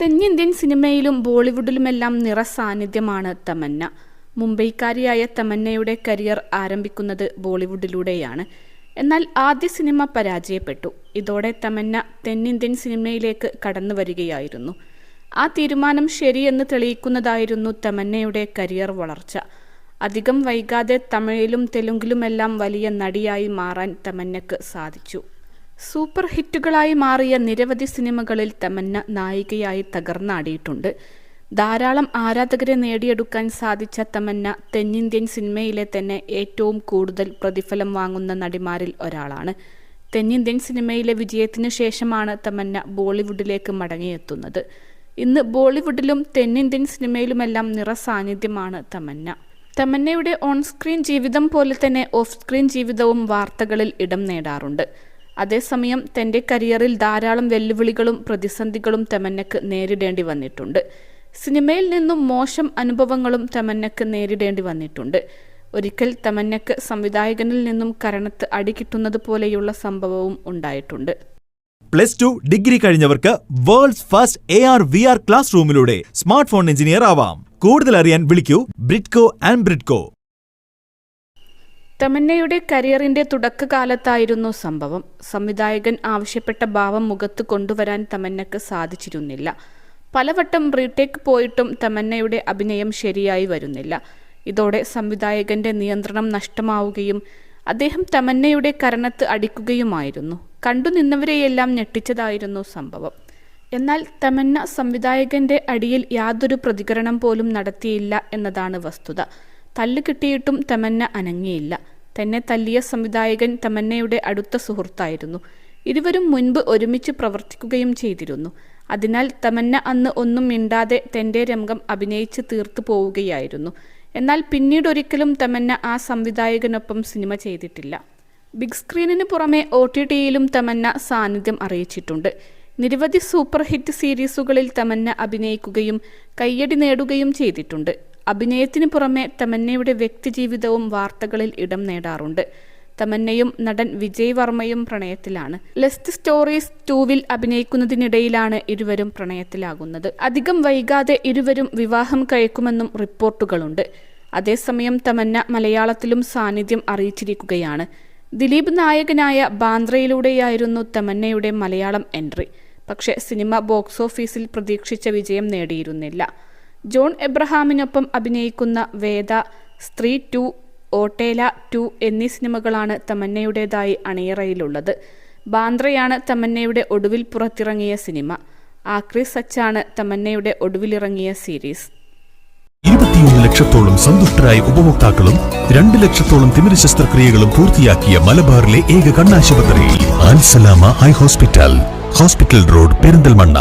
തെന്നിന്ത്യൻ സിനിമയിലും ബോളിവുഡിലുമെല്ലാം നിറസാന്നിധ്യമാണ് തമന്ന. മുംബൈക്കാരിയായ തമന്നയുടെ കരിയർ ആരംഭിക്കുന്നത് ബോളിവുഡിലൂടെയാണ്. എന്നാൽ ആദ്യ സിനിമ പരാജയപ്പെട്ടു. ഇതോടെ തമന്ന തെന്നിന്ത്യൻ സിനിമയിലേക്ക് കടന്നു വരികയായിരുന്നു ആ തീരുമാനം ശരിയെന്ന് തെളിയിക്കുന്നതായിരുന്നു തമന്നയുടെ കരിയർ വളർച്ച. അധികം വൈകാതെ തമിഴിലും തെലുങ്കിലുമെല്ലാം വലിയ നടിയായി മാറാൻ തമന്നക്ക് സാധിച്ചു. സൂപ്പർ ഹിറ്റുകളായി മാറിയ നിരവധി സിനിമകളിൽ തമന്ന നായികയായി തകർന്നാടിയിട്ടുണ്ട്. ധാരാളം ആരാധകരെ നേടിയെടുക്കാൻ സാധിച്ച തമന്ന തെന്നിന്ത്യൻ സിനിമയിലെ തന്നെ ഏറ്റവും കൂടുതൽ പ്രതിഫലം വാങ്ങുന്ന നടിമാരിൽ ഒരാളാണ്. തെന്നിന്ത്യൻ സിനിമയിലെ വിജയത്തിനു ശേഷമാണ് തമന്ന ബോളിവുഡിലേക്ക് മടങ്ങിയെത്തുന്നത്. ഇന്ന് ബോളിവുഡിലും തെന്നിന്ത്യൻ സിനിമയിലുമെല്ലാം നിറസാന്നിധ്യമാണ് തമന്ന. തമന്നയുടെ ഓൺ സ്ക്രീൻ ജീവിതം പോലെ തന്നെ ഓഫ് സ്ക്രീൻ ജീവിതവും വാർത്തകളിൽ ഇടം നേടാറുണ്ട്. അതേസമയം തന്റെ കരിയറിൽ ധാരാളം വെല്ലുവിളികളും പ്രതിസന്ധികളും തെമന്നക്ക് നേരിടേണ്ടി വന്നിട്ടുണ്ട്. സിനിമയിൽ നിന്നും മോശം അനുഭവങ്ങളും തെമന്നക്ക് നേരിടേണ്ടി വന്നിട്ടുണ്ട്. ഒരിക്കൽ തമന്നക്ക് സംവിധായകനിൽ നിന്നും കരണത്ത് അടി കിട്ടുന്നത് പോലെയുള്ള സംഭവവും ഉണ്ടായിട്ടുണ്ട്. Plus two degree കഴിഞ്ഞവർക്ക് world's first A R V R class റൂമിലൂടെ smart phone engineer ആവാം. കൂടുതൽ അറിയാൻ വിളിക്കൂ ബ്രിഡ്കോ ആൻഡ് ബ്രിഡ്കോ. തമന്നയുടെ കരിയറിന്റെ തുടക്കകാലത്തായിരുന്നു സംഭവം. സംവിധായകൻ ആവശ്യപ്പെട്ട ഭാവം മുഖത്ത് കൊണ്ടുവരാൻ തമന്നക്ക് സാധിച്ചിരുന്നില്ല. പലവട്ടം റീടേക്ക് പോയിട്ടും തമന്നയുടെ അഭിനയം ശരിയായി വരുന്നില്ല. ഇതോടെ സംവിധായകന്റെ നിയന്ത്രണം നഷ്ടമാവുകയും അദ്ദേഹം തമന്നയുടെ കരണത്ത് അടിക്കുകയുമായിരുന്നു. കണ്ടുനിന്നവരെയെല്ലാം ഞെട്ടിച്ചതായിരുന്നു സംഭവം. എന്നാൽ തമന്ന സംവിധായകന്റെ അടിയിൽ യാതൊരു പ്രതികരണം പോലും നടത്തിയില്ല എന്നതാണ് വസ്തുത. തല്ല് കിട്ടിയിട്ടും തമന്ന അനങ്ങിയില്ല. തന്നെ തല്ലിയ സംവിധായകൻ തമന്നയുടെ അടുത്ത സുഹൃത്തായിരുന്നു. ഇരുവരും മുൻപ് ഒരുമിച്ച് പ്രവർത്തിക്കുകയും ചെയ്തിരുന്നു. അതിനാൽ തമന്ന അന്ന് ഒന്നും മിണ്ടാതെ തന്റെ രംഗം അഭിനയിച്ച് തീർത്തു പോവുകയായിരുന്നു. എന്നാൽ പിന്നീടൊരിക്കലും തമന്ന ആ സംവിധായകനൊപ്പം സിനിമ ചെയ്തിട്ടില്ല. ബിഗ് സ്ക്രീനിന് പുറമെ ഒ ടി ടിയിലും തമന്ന സാന്നിധ്യം അറിയിച്ചിട്ടുണ്ട്. നിരവധി സൂപ്പർ ഹിറ്റ് സീരീസുകളിൽ തമന്ന അഭിനയിക്കുകയും കയ്യടി നേടുകയും ചെയ്തിട്ടുണ്ട്. അഭിനയത്തിന് പുറമെ തമന്നയുടെ വ്യക്തിജീവിതവും വാർത്തകളിൽ ഇടം നേടാറുണ്ട്. തമന്നയും നടൻ വിജയ് വർമ്മയും പ്രണയത്തിലാണ്. ലെസ്റ്റ് സ്റ്റോറീസ് ടൂവിൽ അഭിനയിക്കുന്നതിനിടയിലാണ് ഇരുവരും പ്രണയത്തിലാകുന്നത്. അധികം വൈകാതെ ഇരുവരും വിവാഹം കഴിക്കുമെന്നും റിപ്പോർട്ടുകളുണ്ട്. അതേസമയം തമന്ന മലയാളത്തിലും സാന്നിധ്യം അറിയിച്ചിരിക്കുകയാണ്. ദിലീപ് നായകനായ ബാന്ദ്രയിലൂടെയായിരുന്നു തമന്നയുടെ മലയാളം എൻട്രി. പക്ഷേ സിനിമ ബോക്സ് ഓഫീസിൽ പ്രതീക്ഷിച്ച വിജയം നേടിയിരുന്നില്ല. ജോൺ എബ്രഹാമിനൊപ്പം അഭിനയിക്കുന്ന വേദ സ്ത്രീ ടു ഓട്ടേല ടു എന്നീ സിനിമകളാണ് തമന്നയുടേതായി അണിയറയിലുള്ളത്. ബാന്ദ്രയാണ് തമന്നയുടെ ഒടുവിൽ പുറത്തിറങ്ങിയ സിനിമ. ആക്രി സച്ചാണ് തമന്നയുടെ ഒടുവിലിറങ്ങിയ സീരീസ്. ഇരുപത്തിയൊന്ന് ലക്ഷത്തോളം സന്തുഷ്ടരായ ഉപഭോക്താക്കളും രണ്ട് ലക്ഷത്തോളം തിമിര ശസ്ത്രക്രിയകളും പൂർത്തിയാക്കിയ മലബാറിലെ ഏക കണ്ണാശുപത്രി ഹോസ്പിറ്റൽ ഹോസ്പിറ്റൽ റോഡ് പെരിന്തൽമണ്ണ.